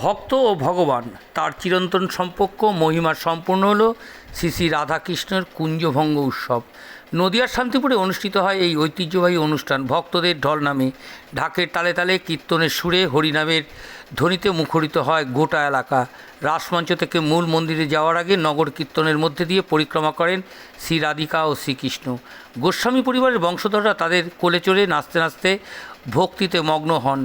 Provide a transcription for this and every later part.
ভক্ত ও ভগবান, তার চিরন্তন সম্পর্ক মহিমার সম্পূর্ণ হল শ্রী শ্রী রাধাকৃষ্ণের কুঞ্জভঙ্গ উৎসব। নদিয়ার শান্তিপুরে অনুষ্ঠিত হয় এই ঐতিহ্যবাহী অনুষ্ঠান। ভক্তদের ঢল নামে, ঢাকের তালে তালে কীর্তনের সুরে হরিনামের ধ্বনিতে মুখরিত হয় গোটা এলাকা। রাসমঞ্চ থেকে মূল মন্দিরে যাওয়ার আগে নগর কীর্তনের মধ্যে দিয়ে পরিক্রমা করেন শ্রী রাধিকা ও শ্রীকৃষ্ণ। গোস্বামী পরিবারের বংশধররা তাদের কোলে চড়ে নাচতে নাচতে ভক্তিতে মগ্ন হন।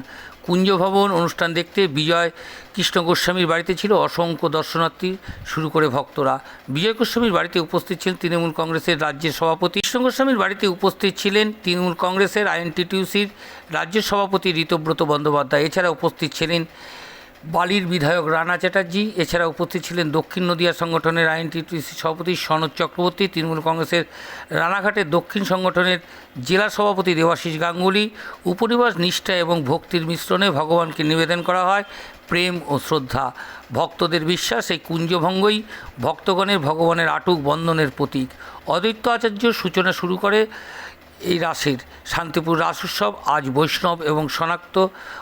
কুঞ্জভবন অনুষ্ঠান দেখতে বিজয় কৃষ্ণ গোস্বামীর বাড়িতে ছিল। অসংখ্য দর্শনার্থী, শুরু করে ভক্তরা। বিজয় গোস্বামীর বাড়িতে উপস্থিত ছিলেন তৃণমূল কংগ্রেসের রাজ্যের সভাপতি। কৃষ্ণ গোস্বামীর বাড়িতে উপস্থিত ছিলেন তৃণমূল কংগ্রেসের আইএনটিটিউসির রাজ্য সভাপতি ঋতব্রত বন্দ্যোপাধ্যায়। এছাড়া উপস্থিত ছিলেন বালির বিধায়ক রানা চ্যাটার্জি, এছাড়া উপস্থিত ছিলেন দক্ষিণ নদিয়া সংগঠনের আইএনটিটিউসি সভাপতি সনদ চক্রবর্তী, তৃণমূল কংগ্রেসের রানাঘাটের দক্ষিণ সংগঠনের জেলা সভাপতি দেবাশিস গাঙ্গুলি, উপনিবাস নিষ্ঠা এবং ভক্তির মিশ্রণে ভগবানকে নিবেদন করা হয়। প্রেম ও শ্রদ্ধা, ভক্তদের বিশ্বাস, এই কুঞ্জভঙ্গই ভক্তগণের ভগবানের আটুক বন্ধনের প্রতীক। অদ্বৈত আচার্য সূচনা শুরু করে এই রাসের শান্তিপুর রাস উৎসব আজ বৈষ্ণব এবং শনাক্ত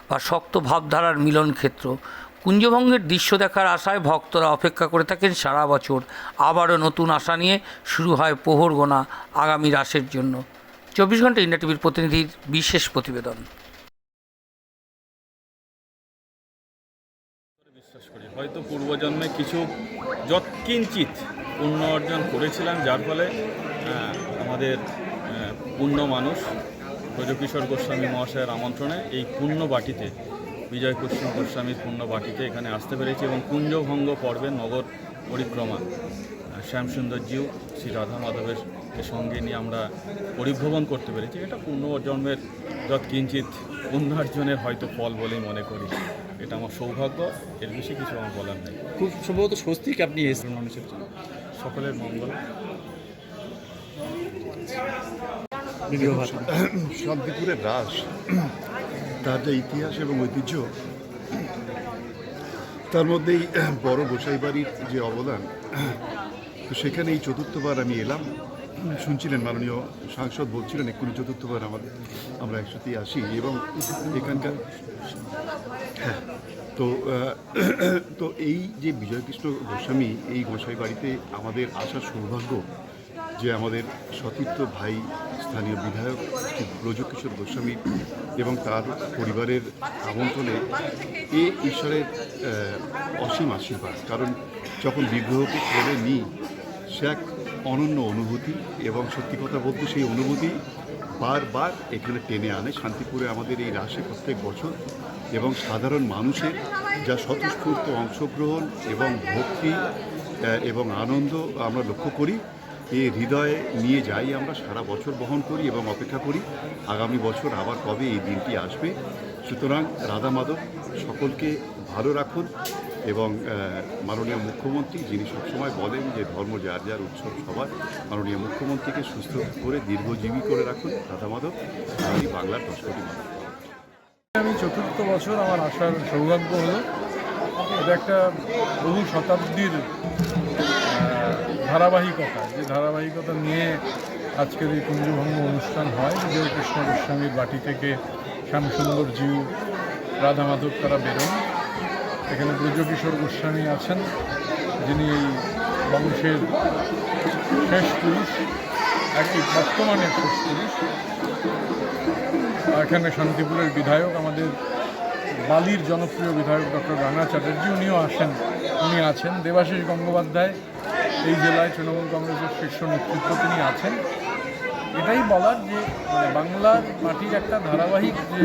বা শক্ত ভাবধারার মিলন ক্ষেত্র। কুঞ্জভঙ্গের দৃশ্য দেখার আশায় ভক্তরা অপেক্ষা করে থাকেন সারা বছর। আবারও নতুন আশা নিয়ে শুরু হয় পোহর গোনা আগামী রাসের জন্য। চব্বিশ ঘণ্টা ইন্ডিয়া টিভির প্রতিনিধির বিশেষ প্রতিবেদন। বিশ্বাস করি, হয়তো পূর্বজন্মে কিছু যৎকিঞ্চিত পুণ্য অর্জন করেছিলাম, যার ফলে আমাদের পুণ্য মানুষ। ব্রজকিশোর গোস্বামী মহাশয়ের আমন্ত্রণে এই পুণ্য বাটিতে বিজয় কৃষ্ণ গোস্বামীর পুণ্য বাটিতে এখানে আসতে পেরেছি এবং কুঞ্জভঙ্গ পর্বের নগর পরিক্রমা শ্যামসুন্দরজিও শ্রী রাধা মাধবের সঙ্গে নিয়ে আমরা পরিভ্রমণ করতে পেরেছি। এটা পূর্ণ জন্মের যৎকিঞ্চিত পুণ্যার্জনের হয়তো ফল বলেই মনে করি। এটা আমার সৌভাগ্য এর বেশি কিছু আমার বলার নেই। খুব সম্ভবত স্বস্তিক আপনি এসেছেন। মানুষের জন্য সকলের মঙ্গল। শান্তিপুরের রাস তার যে ইতিহাস এবং ঐতিহ্য, তার মধ্যেই বড় গোসাই বাড়ির যে অবদান, তো সেখানে এই চতুর্থবার আমি এলাম। শুনছিলেন মাননীয় সাংসদ বলছিলেন, এক্ষুনি চতুর্থবার আমাদের, আমরা একসাথেই আসি এবং এখানকার হ্যাঁ তো তো এই যে বিজয়কৃষ্ণ গোস্বামী, এই গোসাই বাড়িতে আমাদের আসার সৌভাগ্য যে আমাদের সতীর্থ ভাই স্থানীয় বিধায়ক শ্রী ব্রজকিশোর গোস্বামী এবং তার পরিবারের আমন্ত্রণে এ ঈশ্বরের অসীম আশীর্বাদ। কারণ যখন বিগ্রহকে কোলে নিই, সে এক অনন্য অনুভূতি এবং সত্যি কথা বলতে সেই অনুভূতি বারবার এখানে টেনে আনে। শান্তিপুরে আমাদের এই রাশে প্রত্যেক বছর এবং সাধারণ মানুষের যা স্বতঃস্ফূর্ত অংশগ্রহণ এবং ভক্তি এবং আনন্দ আমরা লক্ষ্য করি এ হৃদয়ে নিয়ে যাই আমরা, সারা বছর বহন করি এবং অপেক্ষা করি, আগামী বছর আবার কবে এই দিনটি আসবে। সুতরাং রাধা মাধব, সকলকে ভালো রাখুন এবং মাননীয় মুখ্যমন্ত্রী, যিনি সবসময় বলেন যে ধর্ম যার যার উৎসব সবার, মাননীয় মুখ্যমন্ত্রীকে সুস্থ করে দীর্ঘজীবী করে রাখুন। রাধা মাধব, আমি বাংলার দশ কোটি আমি চতুর্থ বছর আমার আসার সৌভাগ্য হলো, এটা একটা বহু শতাব্দীর ধারাবাহিকতা, যে ধারাবাহিকতা নিয়ে আজকের এই কুঞ্জভঙ্গ অনুষ্ঠান হয়, বিজয় কৃষ্ণ গোস্বামীর বাটি থেকে শ্যামসুন্দর জিউ, রাধা মাধব তারা বেরোন। এখানে ব্রজকিশোর গোস্বামী আছেন, যিনি এই বংশের শেষ পুরুষ একটি বর্তমানে শেষ পুরুষ। এখানে শান্তিপুরের বিধায়ক আমাদের বালির জনপ্রিয় বিধায়ক ডক্টর রানা চ্যাটার্জি, উনিও আসেন, উনি আছেন। দেবাশিস গঙ্গোপাধ্যায় এই জেলায় তৃণমূল কংগ্রেসের শীর্ষ নেতৃত্ব তিনি আছেন। এটাই বলার যে মানে বাংলার মাটির একটা ধারাবাহিক যে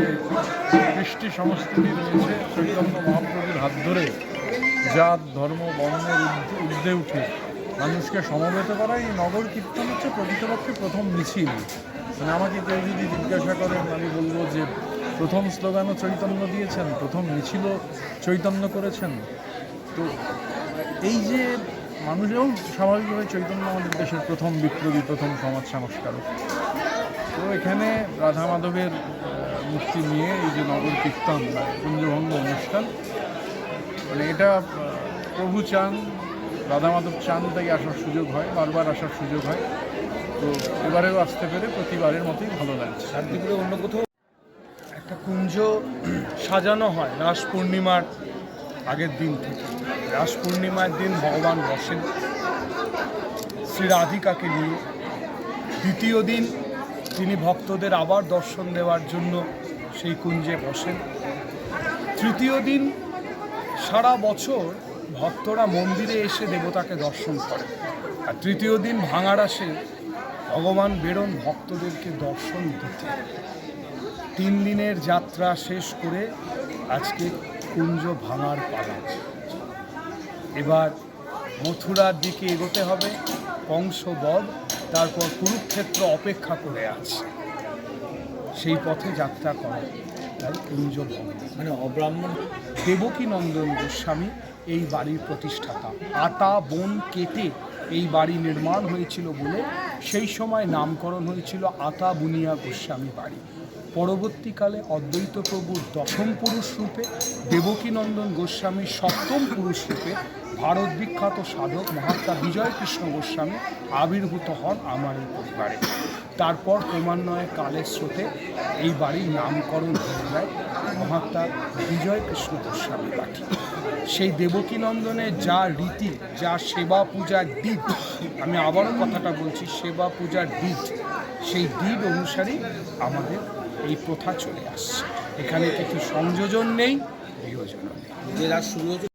কৃষ্টি সংস্কৃতি রয়েছে, চৈতন্য মহাপ্রভুর হাত ধরে জাত, ধর্ম, বর্ণের ঊর্ধ্বে উঠে মানুষকে সমবেত করা এই নগর কীর্তন হচ্ছে প্রকৃতপক্ষে প্রথম মিছিল। মানে আমাকে কেউ যদি জিজ্ঞাসা করেন আমি বলব যে প্রথম স্লোগানও চৈতন্য দিয়েছেন, প্রথম মিছিলও চৈতন্য করেছেন। তো এই যে মানুষ এবং স্বাভাবিকভাবে চৈতন্য আমাদের দেশের প্রথম বিপ্লবী, প্রথম সমাজ সংস্কারক। তো এখানে রাধা মাধবের মূর্তি নিয়ে এই যে নগর কীর্তন কুঞ্জভঙ্গ অনুষ্ঠান মানে এটা প্রভু চান, রাধা মাধব চান তাই আসার সুযোগ হয়, বারবার আসার সুযোগ হয়। তো এবারেও আসতে পেরে প্রতিবারের মতোই ভালো লাগছে। আর শান্তিপুরে অন্য কোথাও? একটা কুঞ্জ সাজানো হয় রাস পূর্ণিমার আগের দিন থেকে। রাস পূর্ণিমার দিন ভগবান বসেন। শ্রী রাধিকাকে নিয়ে। দ্বিতীয় দিন তিনি ভক্তদের আবার দর্শন দেওয়ার জন্য সেই কুঞ্জে বসেন। তৃতীয় দিন সারা বছর ভক্তরা মন্দিরে এসে দেবতাকে দর্শন করে আর তৃতীয় দিন ভাঙার আসে ভগবান বেরোন ভক্তদেরকে দর্শন দিতে। তিন দিনের যাত্রা শেষ করে আজকে কুঞ্জ ভাঙার পালা। এবার মথুরার দিকে এগোতে হবে কংসবধ তারপর কুরুক্ষেত্র অপেক্ষা করে আছে। সেই পথে যাত্রা করে তাই কুঞ্জ মানে অব্রাহ্মণ দেবকী নন্দন গোস্বামী এই বাড়ির প্রতিষ্ঠাতা। আতা, বন কেটে এই বাড়ি নির্মাণ হয়েছিল বলে সেই সময় নামকরণ হয়েছিল আতা বুনিয়া গোস্বামী বাড়ি। পরবর্তীকালে অদ্বৈত প্রভুর দশম পুরুষ রূপে দেবকীনন্দন গোস্বামী সপ্তম পুরুষ রূপে ভারত বিখ্যাত সাধক মহাত্মা বিজয় কৃষ্ণ গোস্বামী আবির্ভূত হন আমার এই পরিবারে। তারপর ক্রমান্বয়ে কালের স্রোতে এই বাড়ির নামকরণ হয়ে যায় মহাত্মা বিজয় কৃষ্ণ গোস্বামী বাটি। সেই দেবকীনন্দনের যা রীতি, যা সেবা পূজার দিক আমি আবারও কথাটা বলছি, সেবা পূজার দিক সেই দিক অনুসারেই আমাদের এই প্রথা চলে আসছে। এখানে কিছু সংযোজন নেই, বিয়োজন নেই।